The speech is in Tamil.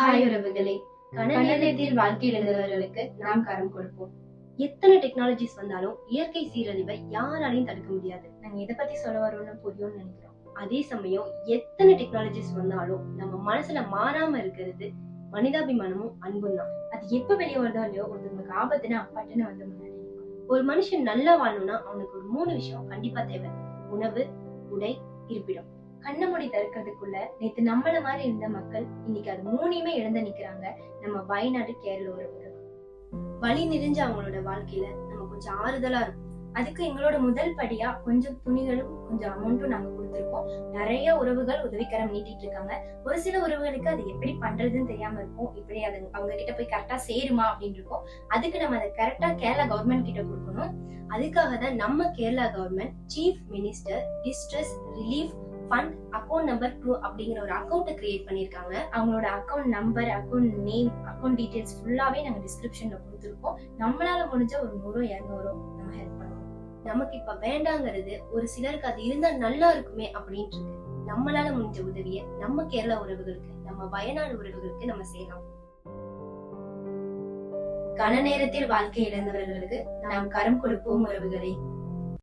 ஹாய் உறவுகளே கணநேரத்தில் வாழ்க்கை இழந்தவர்களுக்கு நாம் கரம் கொடுப்போம். எத்தனை டெக்னாலஜிஸ் வந்தாலும் இயற்கை சீரழிவை யாராலையும் தடுக்க முடியாது. நாங்க எதை பத்தி சொல்ல வரோம்னு புரியும்னு நினைக்கிறோம். அதே சமயம் எத்தனை டெக்னாலஜிஸ் வந்தாலும் நம்ம மனசுல மாறாம இருக்கிறது மனிதாபிமானமும் அன்பும் தான். அது எப்ப வெளியே வருதோ இல்லையோ ஒருத்தவங்களுக்கு ஆபத்துனா பட்டுன்னு வந்து முன்னாடி ஒரு மனுஷன் நல்லா வாழணும்னா அவனுக்கு ஒரு மூணு விஷயம் கண்டிப்பா தேவை. உணவு உடை இருப்பிடம். கண்ண மூடி தடுக்கிறதுக்குள்ள நேத்து நம்மள மாதிரி இருந்த மக்கள் இன்னைக்கு அது மூணையுமே இழந்து நிக்கிறாங்க. நம்ம வயநாடு கேரள உறவுகள். வழி நிறைஞ்ச அவங்களோட வாழ்க்கையில நம்ம கொஞ்சம் ஆறுதலா இருக்கும். அதுக்கு எங்களோட முதல் படியா கொஞ்சம் துணிகளும் கொஞ்சம் அமௌண்ட்டும் நாங்க கொடுத்துருக்கோம். நிறைய உறவுகள் உதவிக்கரம் நீட்டிட்டு இருக்காங்க. ஒரு சில உறவுகளுக்கு அது எப்படி பண்றதுன்னு தெரியாம இருக்கும். இப்படி அது அவங்க கிட்ட போய் கரெக்டா சேருமா அப்படின்னு இருக்கும். அதுக்கு நம்ம அதை கரெக்டா கேரளா கவர்மெண்ட் கிட்ட கொடுக்கணும். அதுக்காக தான் நம்ம Kerala government chief minister distress relief fund account number two அப்படிங்கிற ஒரு அக்கௌண்ட்டை கிரியேட் பண்ணிருக்காங்க அவங்களோட account number account name account details ஃபுல்லாவே நாங்க டிஸ்கிரிப்ஷன்ல கொடுத்துருக்கோம். நம்மளால முடிஞ்ச ஒரு நூறோ இரநூறோ நம்ம ஹெல்ப் பண்ணுவோம். நமக்கு இப்ப வேண்டாங்கிறது ஒரு சிலருக்கு அது இருந்தா நல்லா இருக்குமே அப்படின்ட்டு இருக்கு நம்மளால முடிஞ்ச உதவியை நம்ம கேரளா உறவுகளுக்கு நம்ம வயநாடு உறவுகளுக்கு நம்ம செய்யலாம். கன நேரத்தில் வாழ்க்கை இழந்தவர்களுக்கு நாம் கரம் கொடுப்போம் உறவுகளே.